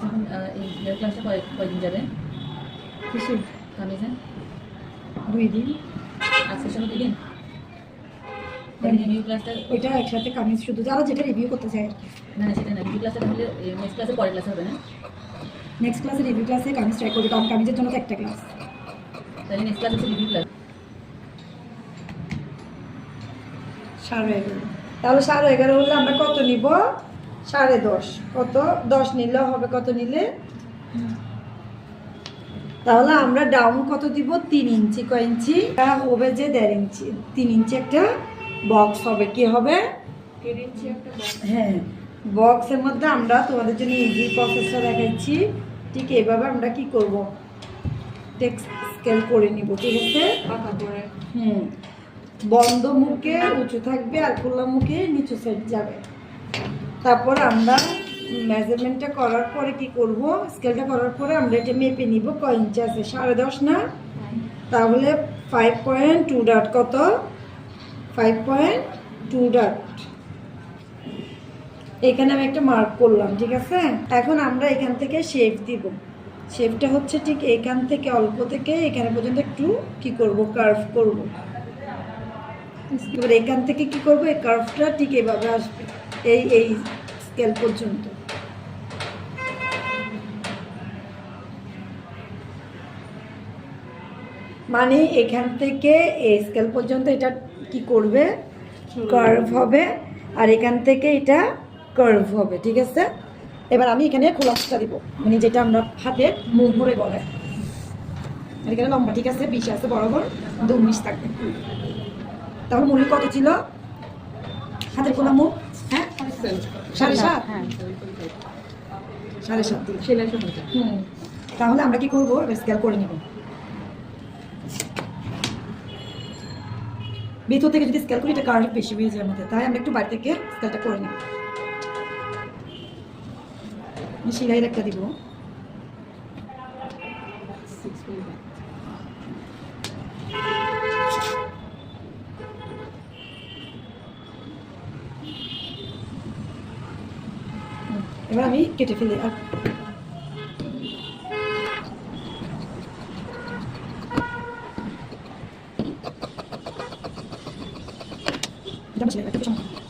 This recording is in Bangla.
যখন রিভিউ করতে চায়। না সেটা না রিভিউ নেক্সট ক্লাসে পরের হবে নেক্সট ক্লাসে রিভিউ ক্লাসে কামিজ ট্রাই করবে জন্য তো একটা ক্লাস তাহলে নেক্সট ক্লাস হচ্ছে রিভিউ ক্লাস সার হয়ে গেল। তাহলে সাড়ে এগারো হলে আমরা কত নিব? সাড়ে দশ। কত? দশ নিলে হবে কত নিলে? তাহলে আমরা ডাউন কত দিব? তিন ইঞ্চি। কয় ইঞ্চি? এটা হবে যে দেড় ইঞ্চি। তিন ইঞ্চি একটা বক্স হবে। কি হবে? হ্যাঁ। বক্সের মধ্যে আমরা তোমাদের জন্য ইজি প্রসেসটা দেখাচ্ছি ঠিক এইভাবে আমরা কি করব? টেক্সট স্কেল করে নিব ঠিক আছে? হুম বন্ধ মুখে, উঁচু থাকবে আর খোলা মুখে নিচু সাইড যাবে। তারপর আমরা মেজারমেন্টটা করার পরে কি করব? স্কেলটা করার পরে আমরা এটা মেপে নিব কয় ইঞ্চি আছে, সাড়ে দশ না? তাহলে ফাইভ পয়েন্ট টু ডাট কত? ফাইভ পয়েন্ট টু ডাট এখানে আমি একটা মার্ক করলাম, ঠিক আছে? এখন আমরা এখান থেকে শেপ দিব। শেপটা হচ্ছে ঠিক এখান থেকে, অল্প থেকে এখানে পর্যন্ত একটু কি করব? কার্ভ করব। এবার এখান থেকে কি করব? এই কার্ভটা ঠিক এভাবে আসবে। এই এই স্কেল পর্যন্ত। মানে এখান থেকে এই স্কেল পর্যন্ত এটা কি করবে? কার্ভ হবে। আর এখান থেকে এটা কার্ভ হবে ঠিক আছে? এবার আমি এখানে খোলাসটা দিব। মানে যেটা আমরা হাতে মুখ ভরে বলে। এখানে লম্বা ঠিক আছে? বিশ আছে বরাবর। কিন্তু উনিশ থাকবে। তাহলে মূল্য কত ছিল? হাতের খোলা মুখ হ্যাঁ? তাহলে আমরা কি করব? স্কেল করে নিব। ভিতর থেকে যদি স্কেল করি, এটা কার্ভ বেশি হয়ে যায় আমাদের। তাই আমরা একটু বাড়ি থেকে স্কেলটা করে নিব সিলাইয়ের একটা দিব হুম, এবার আমি কেটে ফেলি আর সময়।